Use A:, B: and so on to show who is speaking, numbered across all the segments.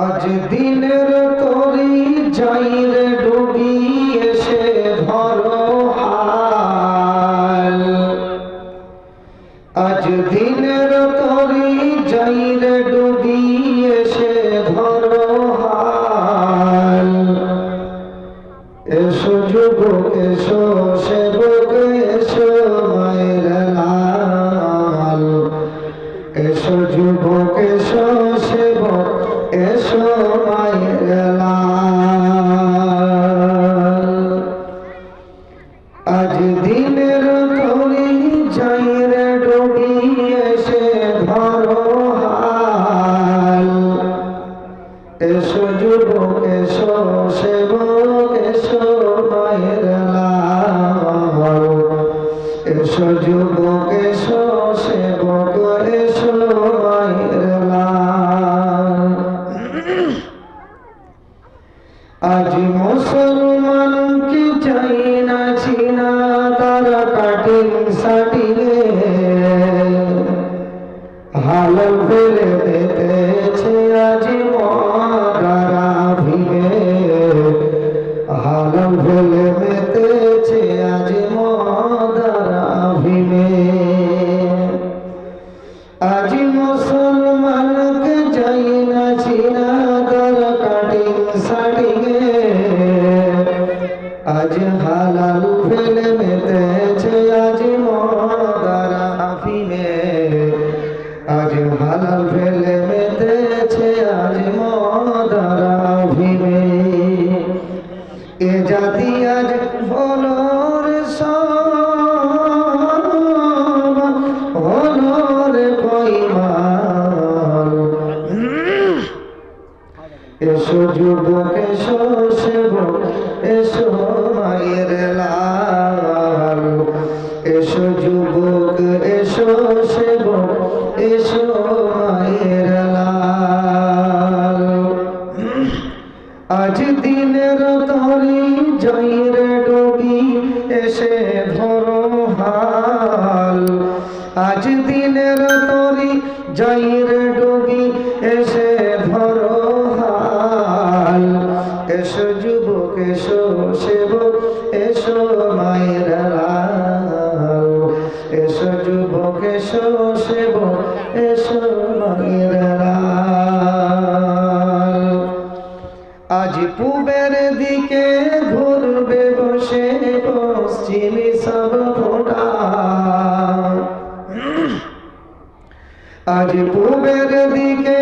A: আজ দিনের তরি যাই রে ডুবি দিনের তরি যাই রে ডুবিয়ে সে ধরো হাল। এসো যুবক, এসো সেবক, এসো মায়ের লাল। এসো যুবক, এসো সেবক, এসো মায়ের লাল। আজ মুসলমান কি চাই না চিনা দিন সাটিলে হালম ফেলে দেতেছে আজ মরা ভিড়ে হালম ফেলে দেতেছে আজ মদারা ভিড়ে আজি মুসলমানকে যাই বুকে শোষব এসো মায়ের লাল। এসো যুবক, এসো সেব এসো মায়ের এসে ধরো হাল। আজ দিনের তরি জয়ের আজ পুবের দিকে ঘুরবে বসে পশ্চিমে আজ পুবের দিকে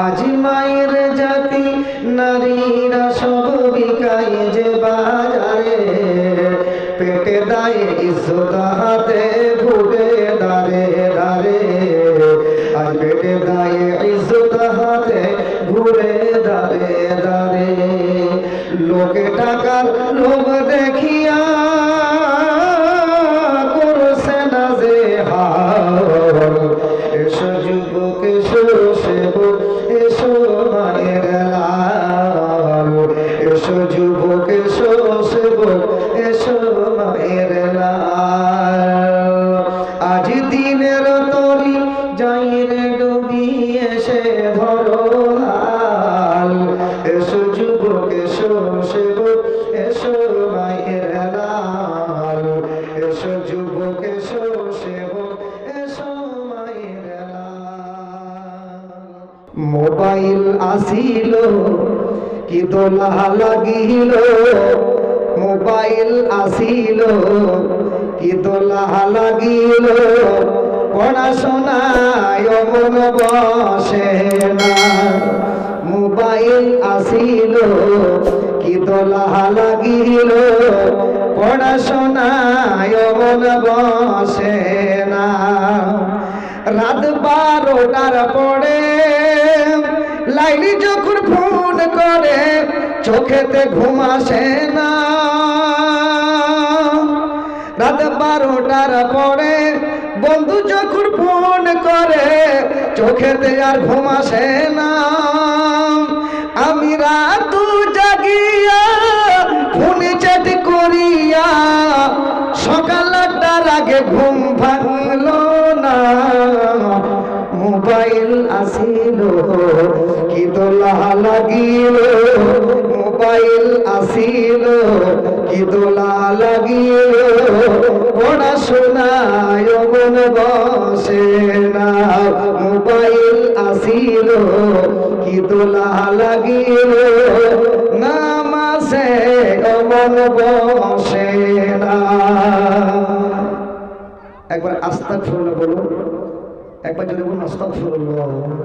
A: आज मायर जाती नारी মোবাইল আসিল, কি দোলা লাগিল? মোবাইল আসিল, কি দোলা লাগিল? পড়াশোনায় মন বসে না। মোবাইল আসিল, কি দোলা পড়াশোনায় মন বসে না। রাত বারোটার পরে লাইলি যখন ফোন করে, চোখেতে ঘুম আসে না। রাত বারোটার পরে বন্ধু যখন ফোন করে, চোখেতে আর ঘুম আসে না। সকাল আটটার আগে ঘুম ভাঙলো না। মোবাইল আসিল, কি দোলা লাগিল। মোবাইল আসিল, কি দোলা লাগিল। পড়াশোনায় মন বসে না। মোবাইল আসিল, কি দোলা লাগিল। استغفر الله